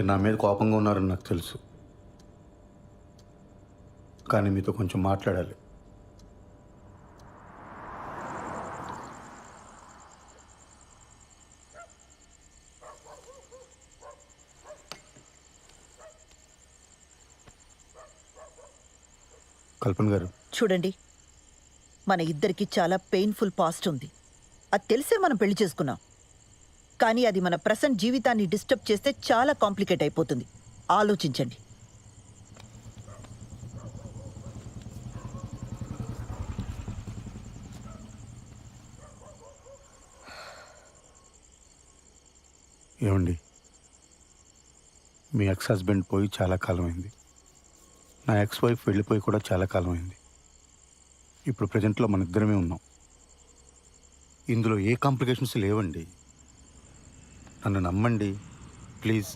మీరు నా మీద కోపంగా ఉన్నారని నాకు తెలుసు. కానీ మీతో కొంచెం మాట్లాడాలి. కల్పన గారు. చూడండి మన ఇద్దరికి చాలా పెయిన్ఫుల్ పాస్ట్ ఉంది. అది తెలిసే మనం పెళ్ళి చేసుకున్నాం. కానీ అది మన ప్రసెంట్ జీవితాన్ని డిస్టర్బ్ చేస్తే చాలా కాంప్లికేట్ అయిపోతుంది. ఆలోచించండి. ఏమండి? మీ ఎక్స్ హస్బెండ్ పోయి చాలా కాలం అయింది నా ఎక్స్ వైఫ్ వెళ్ళిపోయి కూడా చాలా కాలం అయింది ఇప్పుడు ప్రజెంట్లో మన ఇద్దరమే ఉన్నాం. ఇందులో ఏ కాంప్లికేషన్స్ లేవండి. నన్ను నమ్మండి. ప్లీజ్.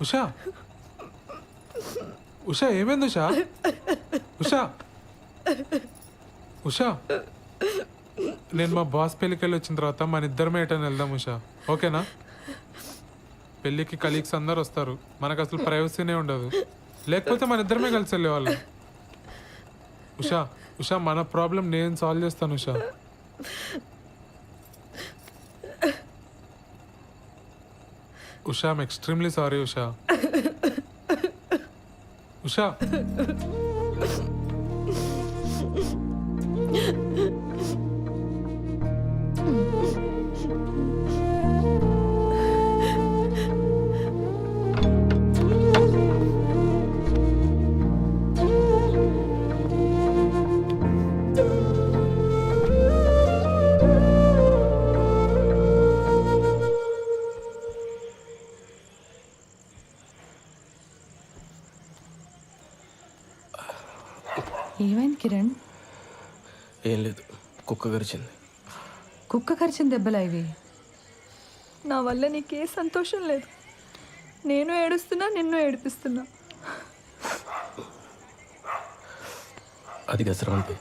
ఉషా. ఉషా ఏమైంది ఉషా? ఉషా. ఉషా నేను మా బాస్ పెళ్ళికెళ్ళి వచ్చిన తర్వాత మన ఇద్దరమే ఎటని వెళ్దాం ఉషా. ఓకేనా? పెళ్ళికి కలీగ్స్ అందరు వస్తారు. మనకు అసలు ప్రైవసీనే ఉండదు. లేకపోతే మన ఇద్దరమే కలిసి వెళ్ళేవాళ్ళం. ఉషా ఉషా మన ప్రాబ్లం నేను సాల్వ్ చేస్తాను Usha. Usha I'm extremely sorry Usha. Usha ఏమైంది కిరణ్? ఏం లేదు కుక్క గరిచింది. కుక్క కరిచిన దెబ్బలా ఇవి? నా వల్ల నీకే సంతోషం లేదు. నేను ఏడుస్తున్నా నిన్ను ఏడిపిస్తున్నా. అది గసరాంతి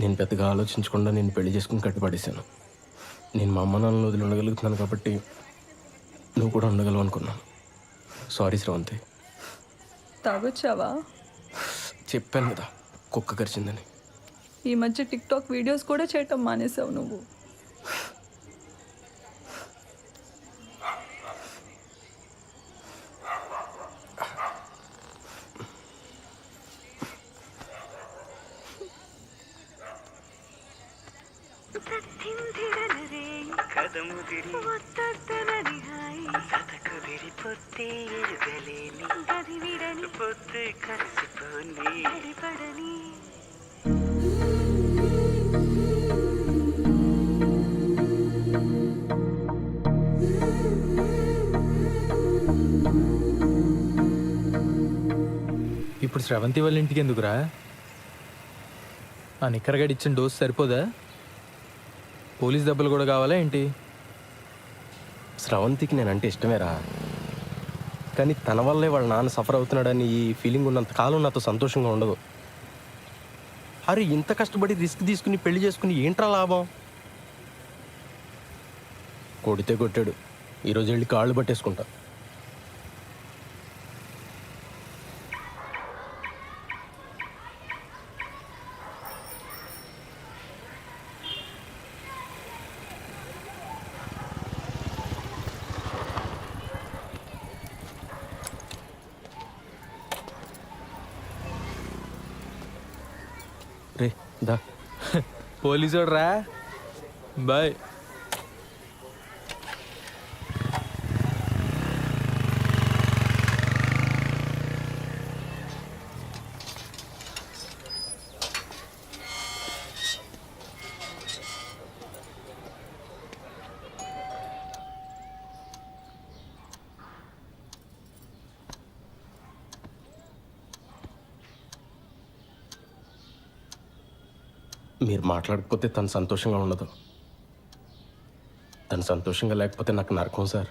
నేను పెద్దగా ఆలోచించకుండా నేను పెళ్ళి చేసుకుని కట్టుపడేశాను నేను మా అమ్మ నాన్నలు వదిలి ఉండగలుగుతున్నాను కాబట్టి నువ్వు కూడా ఉండగలవు అనుకున్నాను. సారీ శ్రవంతి. తాగొచ్చావా? చెప్పాను కదా కుక్క గరిచిందని. ఈ మధ్య టిక్ టాక్ వీడియోస్ కూడా చేయటం మానేసావు నువ్వు. ఇప్పుడు స్రవంతి వాళ్ళ ఇంటికి ఎందుకురా? ఆ నిక్కరగడి ఇచ్చిన డోస్ సరిపోదా? పోలీస్ దెబ్బలు కూడా కావాలా ఏంటి? స్రవంతికి నేనంటే ఇష్టమేరా. కానీ తన వల్లే వాళ్ళ నాన్న సఫర్ అవుతున్నాడని ఈ ఫీలింగ్ ఉన్నంత కాలం నాతో సంతోషంగా ఉండదు. అరే ఇంత కష్టపడి రిస్క్ తీసుకుని పెళ్ళి చేసుకుని ఏంట్రా లాభం? కొడితే కొట్టాడు. ఈరోజు వెళ్ళి కాళ్ళు పట్టేసుకుంటా. రే దా. పోలీసు రా బాయ్. మీరు మాట్లాడకపోతే తను సంతోషంగా ఉండదు. తను సంతోషంగా లేకపోతే నాకు నరకం సార్.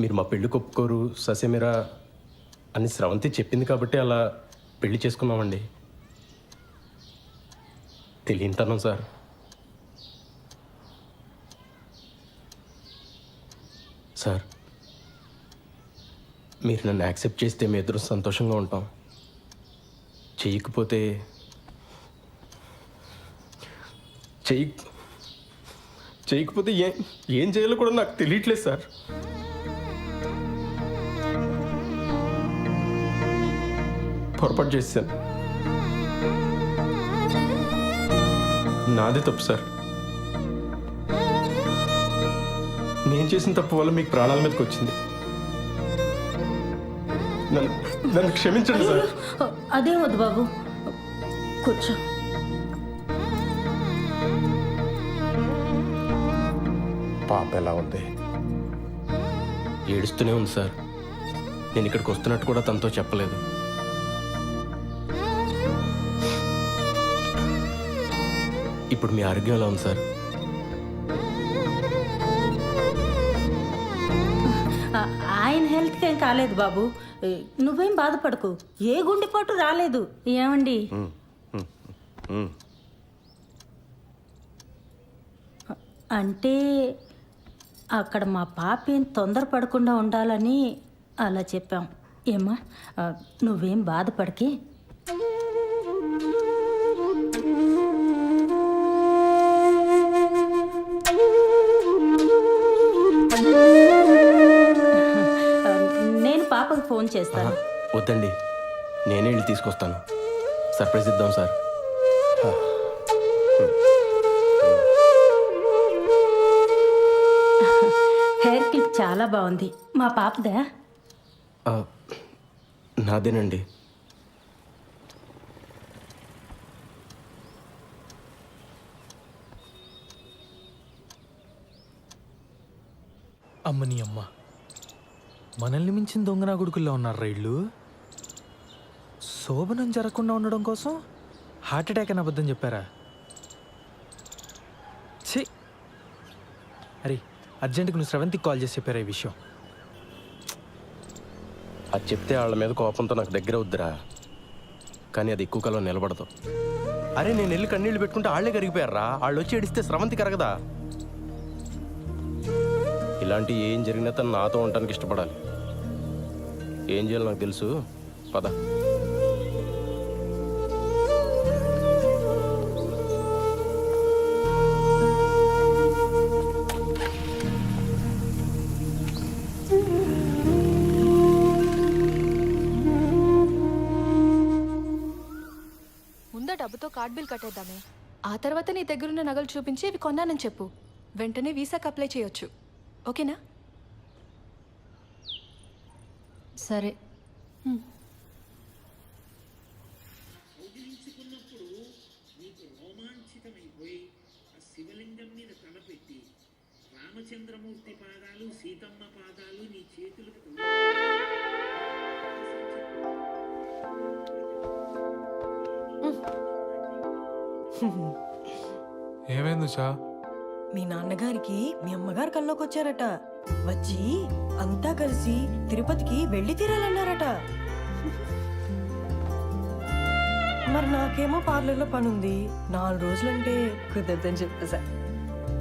మీరు మా పెళ్ళి కొప్పుకోరు ససేమిరా అని స్రవంతి చెప్పింది కాబట్టి అలా పెళ్ళి చేసుకున్నామండి. తెలియనితనం సార్. సార్ మీరు నన్ను యాక్సెప్ట్ చేస్తే మీ ఇద్దరు సంతోషంగా ఉంటాం. చేయకపోతే చేయ చేయకపోతే ఏం ఏం చేయాలో కూడా నాకు తెలియట్లేదు సార్. పొరపాటు చేశాను. నాదే తప్పు సార్. నేను చేసిన తప్పు వల్ల మీకు ప్రాణాల మీదకి వచ్చింది. నన్ను నన్ను క్షమించండి సార్. అదే వద్దు బాబు. కూర్చో. పాప ఎలా ఉంది? ఏడుస్తూనే ఉంది సార్. నేను ఇక్కడికి వస్తున్నట్టు కూడా తనతో చెప్పలేదు. ఇప్పుడు మీ ఆరోగ్యం ఎలా ఉంది సార్? ఆయన హెల్త్కి ఏం కాలేదు బాబు. నువ్వేం బాధపడకు. ఏ గుండెపోటు రాలేదు. ఏమండి? అంటే అక్కడ మా పాప ఏం తొందరపడకుండా ఉండాలని అలా చెప్పాం. ఏమ్మా నువ్వేం బాధపడకే. ఫోన్ చేస్తాను. వద్దండి. నేనే వెళ్ళి తీసుకొస్తాను. సర్ప్రైజ్ ఇద్దాం సార్. హెయిర్ క్లిప్ చాలా బాగుంది. మా పాపదా? ఆ, నాదేనండి. అమ్మని అమ్మ. మనల్ని మించిన దొంగనా గుడుకుల్లో ఉన్నారు రైళ్ళు శోభనం జరగకుండా ఉండడం కోసం హార్ట్ అటాక్ అని అబద్ధం చెప్పారా? ఛీ! అరే అర్జెంటుగా నువ్వు స్రవంతికి కాల్ చేసి చెప్పారా ఈ విషయం? అది చెప్తే వాళ్ళ మీద కోపంతో నాకు దగ్గర వద్దురా కానీ అది ఎక్కువ కాలం నిలబడదు. అరే నేను వెళ్ళి కన్నీళ్ళు పెట్టుకుంటే వాళ్ళే కరిగిపోయారా? వాళ్ళు వచ్చి ఏడిస్తే స్రవంతి కరగదా ఇలాంటి ఏం జరిగినా తను నాతో ఉండటానికి ఇష్టపడాలి. ఏం చేయాలో నాకు తెలుసు. పద. ముందా డబ్బుతో కార్డ్ బిల్ కట్టేద్దామే. ఆ తర్వాత నీ దగ్గరున్న నగలు చూపించి ఇవి కొన్నానని చెప్పు. వెంటనే వీసాకి అప్లై చేయొచ్చు. ఓకేనా? సరే. శివలింగం మీద తలపెట్టి రామచంద్రమూర్తి పాదాలు సీతమ్మ పాదాలు నీ చేతులకు ఏమైంది ఉషా? మీ నాన్నగారికి మీ అమ్మగారు కల్లోకి వచ్చారట వచ్చి అంతా కలిసి తిరుపతికి వెళ్ళి తీరాలన్నారట. మరి నాకేమో పార్లర్లో పని ఉంది నాలుగు రోజులంటే కుదరదని చెప్పేసా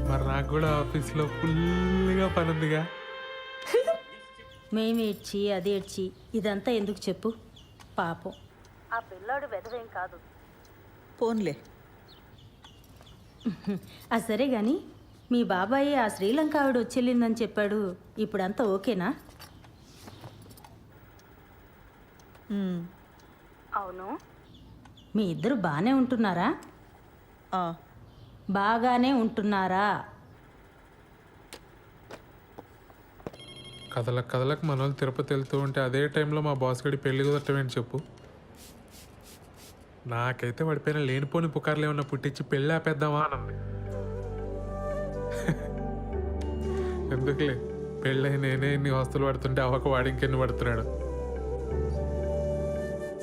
మరి నాకు కూడా ఆఫీస్లో ఫుల్గా పని ఉందిగా మేము ఏడ్చి అది ఏడ్చి ఇదంతా ఎందుకు చెప్పు? పాపం. ఆ పిల్లాడు వెదవేం కాదు. పోన్లే. ఆ సరే గాని మీ బాబాయ్ ఆ శ్రీలంక ఆవిడ వచ్చెళ్ళిందని చెప్పాడు. ఇప్పుడంతా ఓకేనా. అవును. మీ ఇద్దరు బాగానే ఉంటున్నారా? ఆ, బాగానే ఉంటున్నారా? కథలకు కథలకు మన వాళ్ళు తిరుపతి వెళ్తూ ఉంటే అదే టైంలో మా బాస్ గడి పెళ్ళి కుదరటమేంటి చెప్పు. నాకైతే వాడిపైన లేనిపోని పుకార్లు ఏమన్నా పుట్టించి పెళ్ళి ఆపేద్దామా అనంది ఎందుకులే? పెళ్ళై నేనే ఇన్ని వస్తువులు పడుతుంటే అవక వాడి ఇంకెన్ని పడుతున్నాడు?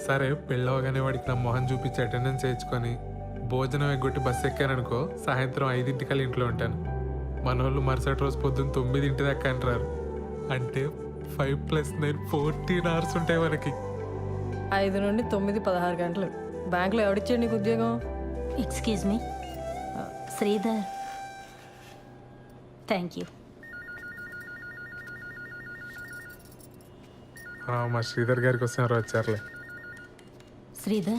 సరే పెళ్ళవగానే వాడికి నా మొహం చూపించి అటెండెన్స్ వేయించుకొని భోజనం ఎగ్గొట్టి బస్సు ఎక్కాననుకో సాయంత్రం ఐదింటికల్లా ఇంట్లో ఉంటాను. మన వాళ్ళు మరుసటి రోజు పొద్దున్న తొమ్మిదింటి దాకా అంటారు అంటే five plus nine fourteen hours ఉంటాయి మనకి. ఐదు నుండి తొమ్మిది పదహారు గంటలు. బ్యాంకులో ఎవడిచ్చాడు నీకు ఉద్యోగం? Excuse me Sridhar. Thank you మా శ్రీధర్ గారికి వస్తే ఎవరో వచ్చారులే. శ్రీధర్?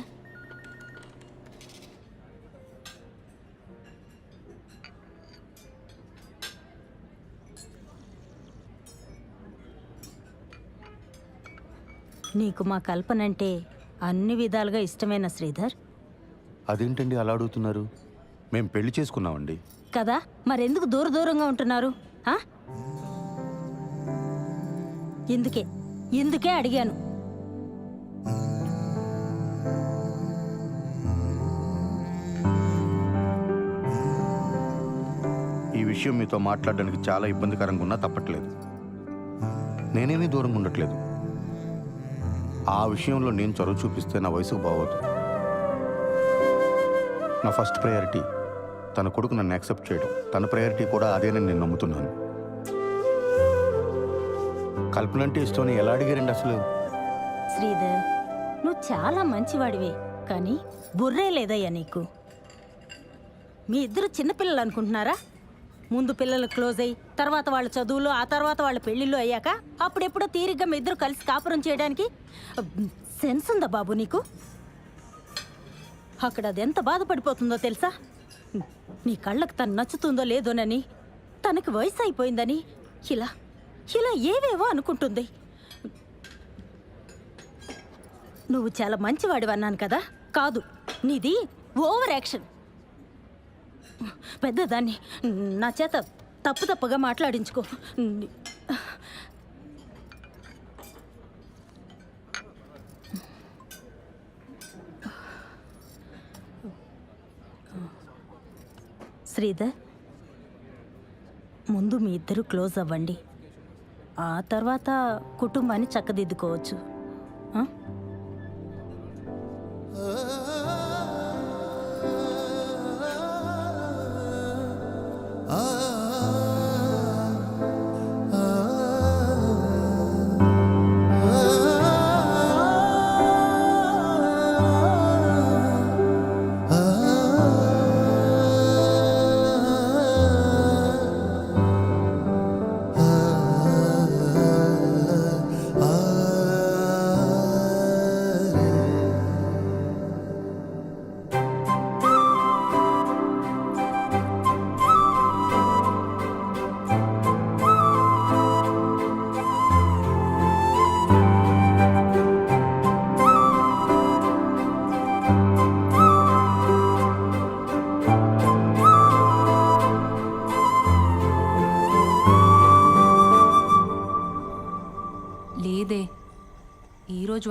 నీకు మా కల్పన అంటే అన్ని విధాలుగా ఇష్టమైన శ్రీధర్? అదేంటండి అలా అడుగుతున్నారు? మేము పెళ్ళి చేసుకున్నామండి. కదా? మరెందుకు దూర దూరంగా ఉంటున్నారు? ఆ? ఇందుకే ఇందుకే అడిగాను? ఈ విషయం మీతో మాట్లాడడానికి చాలా ఇబ్బందికరంగా ఉన్నా తప్పట్లేదు. నేనేమీ దూరంగా ఉండట్లేదు. ఆ విషయంలో నేను చొరవ చూపిస్తే నా వయసుకు బాగోదు. నా ఫస్ట్ ప్రయారిటీ తన కొడుకు నన్ను యాక్సెప్ట్ చేయడం. తన ప్రయారిటీ కూడా అదేనని నేను నమ్ముతున్నాను. కల్పన అంటే ఇష్టం ఎలా అడిగారండి అసలు? శ్రీధర్ నువ్వు చాలా మంచివాడివే కానీ బుర్రే లేదయ్యా నీకు. మీ ఇద్దరు చిన్నపిల్లలు అనుకుంటున్నారా? ముందు పిల్లలు క్లోజ్ అయ్యి తర్వాత వాళ్ళ చదువులు ఆ తర్వాత వాళ్ళ పెళ్ళిళ్ళు అయ్యాక అప్పుడెప్పుడో తీరిగ్గా మీ ఇద్దరు కలిసి కాపురం చేయడానికి సెన్స్ ఉందా బాబు నీకు? అక్కడ అది ఎంత బాధపడిపోతుందో తెలుసా? నీ కళ్ళకు తను నచ్చుతుందో లేదోనని తనకి వయసు అయిపోయిందని ఇలా ఇలా ఏవేవో అనుకుంటుంది. నువ్వు చాలా మంచివాడివి అన్నాను కదా? కాదు నీది ఓవర్ యాక్షన్. పెద్దదాన్ని నా చేత తప్పు తప్పుగా మాట్లాడించుకో. శ్రీధర్ ముందు మీ ఇద్దరు క్లోజ్ అవ్వండి. ఆ తర్వాత కుటుంబాన్ని చక్కదిద్దుకోవచ్చు.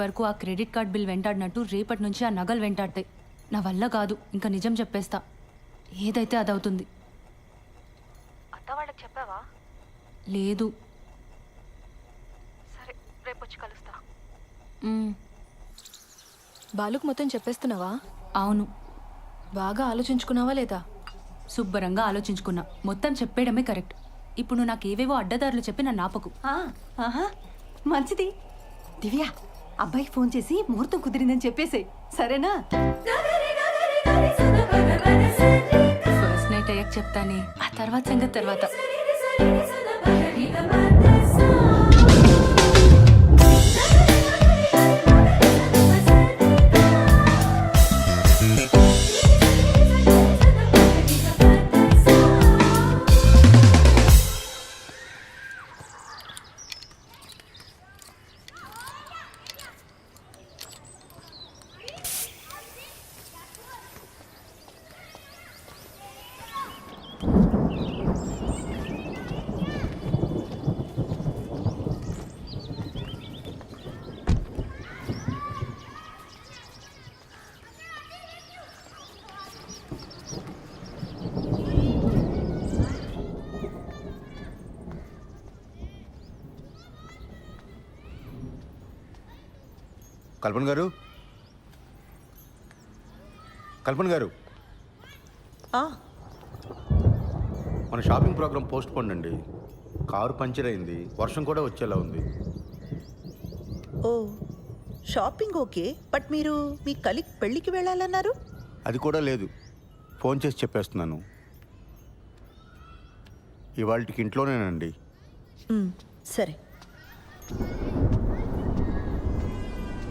వరకు ఆ క్రెడిట్ కార్డ్ బిల్ వెంటాడినట్టు రేపటి నుంచి ఆ నగలు వెంటాడతాయి నా వల్ల కాదు. ఇంకా నిజం చెప్పేస్తా. ఏదైతే అదవుతుంది. అత్త వాళ్ళకి చెప్పావా? లేదు. సరే రేపు వచ్చి కలుస్తా బాలుకు మొత్తం చెప్పేస్తున్నావా? అవును. బాగా ఆలోచించుకున్నావా లేదా? శుభ్రంగా ఆలోచించుకున్నా. మొత్తం చెప్పేయడమే కరెక్ట్. ఇప్పుడు నువ్వు నాకు ఏవేవో అడ్డదారులు చెప్పి నన్ను ఆపకు. ఆహా. మంచిది. దివ్య అబ్బాయికి ఫోన్ చేసి ముహూర్తం కుదిరిందని చెప్పేసేయ్ సరేనా ఫస్ట్ నైట్ అయ్యాక చెప్తానే ఆ తర్వాత సంగతి తర్వాత కల్పన గారు? కల్పన గారు? మన షాపింగ్ ప్రోగ్రామ్ పోస్ట్ పోండి అండి. కారు పంచర్ అయింది. వర్షం కూడా వచ్చేలా ఉంది. ఓ షాపింగ్ ఓకే బట్ మీరు మీ కలిక్ పెళ్ళికి వెళ్ళాలన్నారు? అది కూడా లేదు. ఫోన్ చేసి చెప్పేస్తున్నాను. ఇవాళకి ఇంట్లోనేనండి. సరే.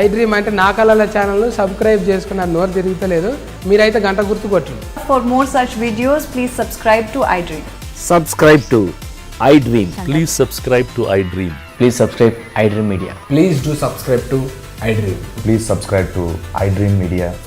IDream అంటే నా కళల ఛానల్ సబ్స్క్రైబ్ చేసుకున్న నోరు తిరుగుతలేదు. మీరైతే గంట గుర్తు కొట్టండి for more such videos please subscribe to iDream subscribe to iDream please subscribe to iDream please subscribe iDream media please do subscribe to iDream please subscribe to iDream media